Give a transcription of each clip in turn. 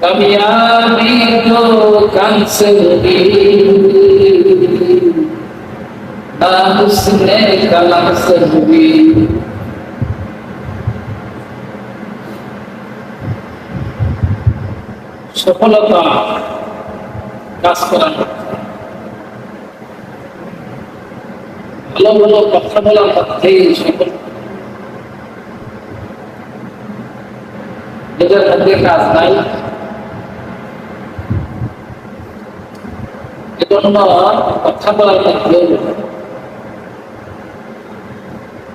कामयाबी तो कंसर दी ना उसने कलम सर दी সফলতা কাজ করার ভালো ভালো কথা বলার মধ্যেই সফল নিজের মধ্যে কাজ নাই এজন্য কথা বলার মধ্যে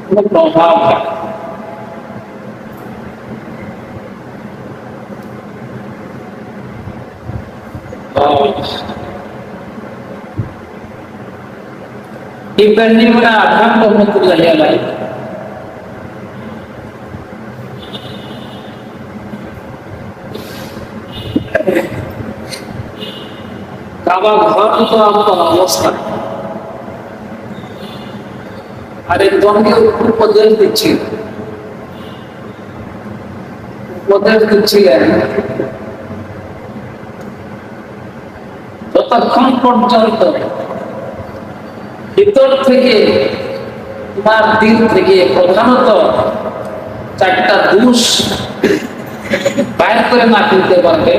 কোনো প্রভাব হয় না। Ibrahim Adham কাবা ঘর তো আমার অবস্থা আর একজনকে উপদেশ দিচ্ছি। উপদেশ দিচ্ছিলেন যতক্ষণ পর্যন্ত ভিতর থেকে তোমার দিল থেকে প্রধানত চারটা দোষ বাইর করে না ফেলতে পারবে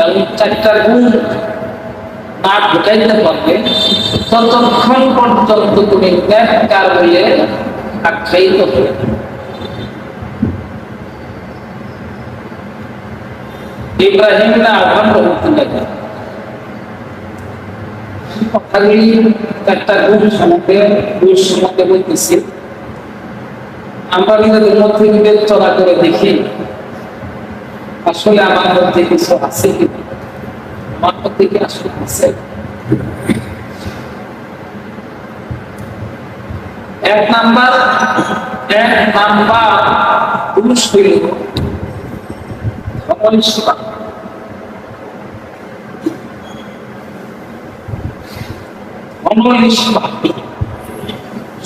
এবং চারটা গুণ না ঢুকাইতে পারবে ততক্ষণ পর্যন্ত তুমি ন্যাক্কার হয়ে আখ্যায়িত হবে ইব্রাহিম আহ্বান বলতেছি, আমরা মধ্যে বিবেচনা করে দেখি, আসলে আমার মধ্যে কিছু আছে কি আমার মধ্যে কি আসলে এক নাম্বার এক নাম্বার পুরুষ হইল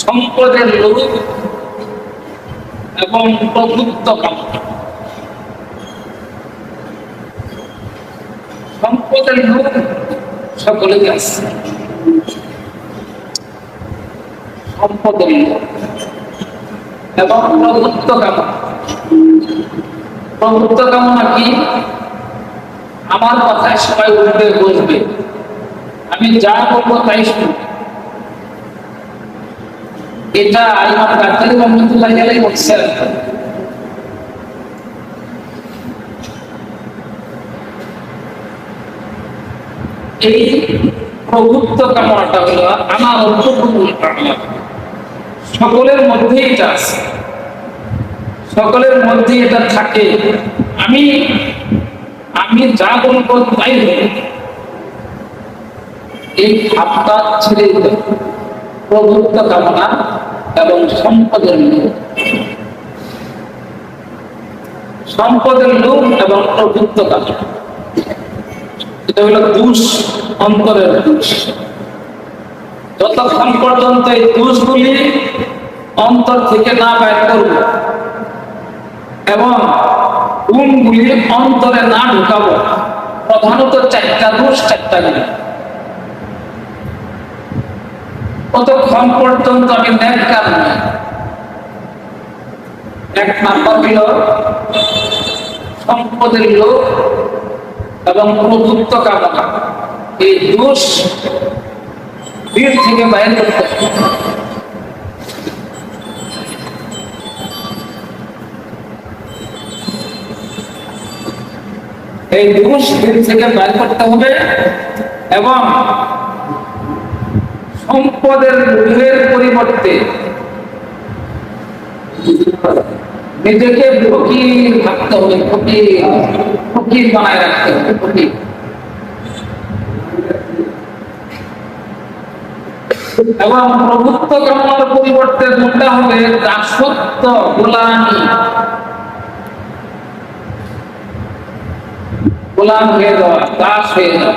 সম্পদের লোক এবং প্রভুত্ব কামনা লোক সকলেই এবং প্রভুত্ব কামনা। প্রভুত্ব কামনা কি? আমার কথায় সবাই উঠবে, বসবে। আমি যা বলব তাই শুনবে। এটা ইমাম গাদ্দারি রহমতুল্লাহ আলাই বলছেন এই প্রভুত্ব কামনাটা হলো আমার অন্তর্ভুক্ত কামনা। সকলের মধ্যেই এটা আছে। সকলের মধ্যে এটা থাকে। আমি আমি যা বলব তাই এই ভাবটা ছেড়ে দিতে। প্রভুত্ব কামনা এবং সম্পদের লোভ। সম্পদের লোভ এবং প্রভুত্ব কামনা। এটা হলো দুষ অন্তরের দুষ। যতক্ষণ পর্যন্ত এই দোষগুলি অন্তর থেকে না বাইর করব এবং গুণগুলি অন্তরে না ঢুকাবো, প্রধানত চারটা দোষ, চারটা গুণ। ততক্ষণ পর্যন্ত আমি ন্যাক্কার নই এক নাম্বার হইল সম্পদের লোক এবং প্রভুত্ব কামনা এই দোষ বীর থেকে বাইরে করতে। এই দোষ বীর থেকে বাইর করতে হবে এবং সম্পদের লোভের পরিবর্তে নিজেকে ফকির ভাবতে হবে ফকির বানায় রাখতে হবে এবং প্রভুত্ব পরিবর্তে হবে দাসত্ব, গোলামি। গোলাম হয়ে যাওয়া, দাস হয়ে যাওয়া।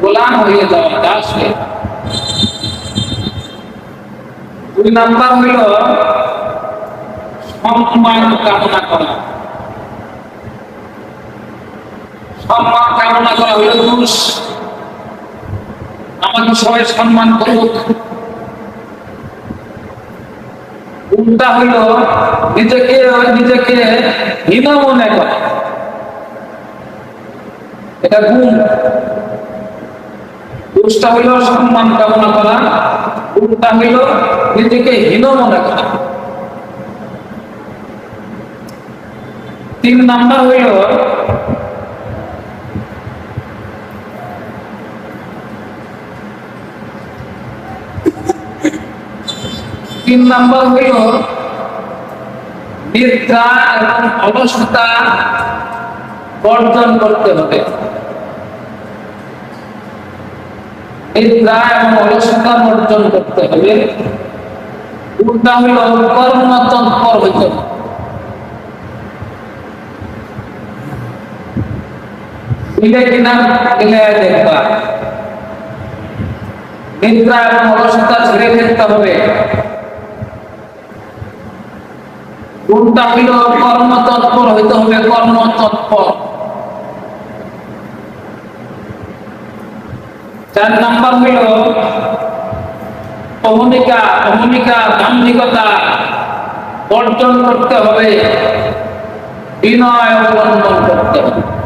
গোলাম হয়ে যাওয়া, দাস হয়ে। দুই নাম্বার হইল সম্মান কামনা করা। সম্মান কামনা করা হলো দোষ উল্টা হইল নিজেকে নিজেকে মনে করে। সম্মান কামনা করা, উল্টা হইল নিজেকে হীন মনে করা। তিন নাম্বার হইল তিন নাম্বার হইল নিদ্রা এবং অলসতা বর্জন করতে হবে। নিদ্রা এবং অলসতা বর্জন করতে হবে। উল্টা হইল কর্মতৎপর হইতে হবে। মিলে কিনা মিলে দেখবা। নিদ্রা এবং অলসতা ছেড়ে ফেলতে হবে। কোনটা হইল কর্ম তৎপর হইতে হবে কর্ম তৎপর চার নাম্বার হইল অহমিকা অহমিকা দাম্ভিকতা বর্জন করতে হবে। বিনয় অবলম্বন করতে হবে।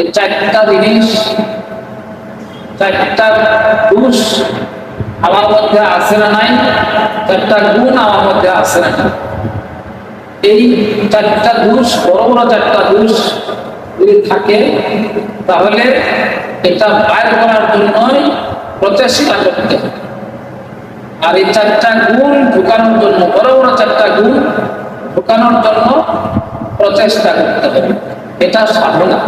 এই চারটা জিনিস, চারটা দোষ আমার মধ্যে আছে না নাই, চারটা গুণ আমার মধ্যে আছে না এই চারটা দোষ, বড় বড় চারটা দোষ যদি থাকে, তাহলে এটা বাইর করার জন্যই প্রচেষ্টা করতে হবে। আর এই চারটা গুণ ঢুকানোর জন্য, বড় বড় চারটা গুণ ঢুকানোর জন্য প্রচেষ্টা করতে হবে। এটা সাধনা।